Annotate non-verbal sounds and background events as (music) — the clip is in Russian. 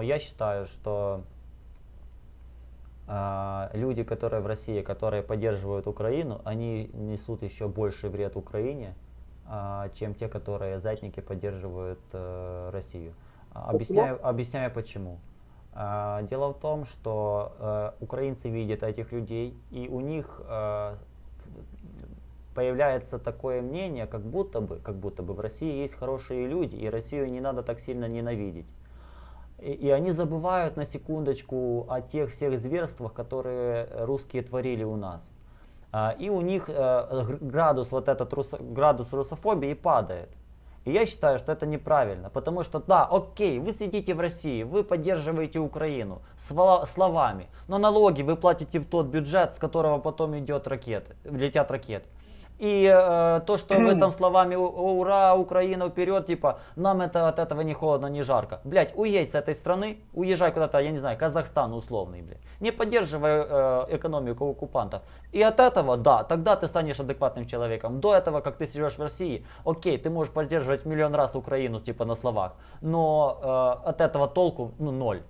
Я считаю, что а, люди, которые в России, которые поддерживают Украину, они несут еще больший вред Украине, а, чем те, которые задники поддерживают э, Россию. А, Объясняю, объясняю почему. А, Дело в том, что э, украинцы видят этих людей, и у них э, появляется такое мнение, как будто бы, как будто бы в России есть хорошие люди, и Россию не надо так сильно ненавидеть. И, и они забывают на секундочку о тех всех зверствах, которые русские творили у нас. А, и у них гр- градус вот этот русо- градус русофобии падает. И я считаю, что это неправильно, потому что да, окей, вы сидите в России, вы поддерживаете Украину словами, но налоги вы платите в тот бюджет, с которого потом идет ракеты, летят ракеты. И э, то, что вы там (clears throat) словами «У- ура, Украина вперед, типа, нам это от этого не холодно, не жарко. Блять, уедь с этой страны, уезжай куда-то, я не знаю, Казахстан условный, блядь. Не поддерживай э, экономику оккупантов. И от этого, да, тогда ты станешь адекватным человеком. До этого, как ты живешь в России, окей, ты можешь поддерживать миллион раз Украину, типа, на словах. Но э, от этого толку, ну, ноль.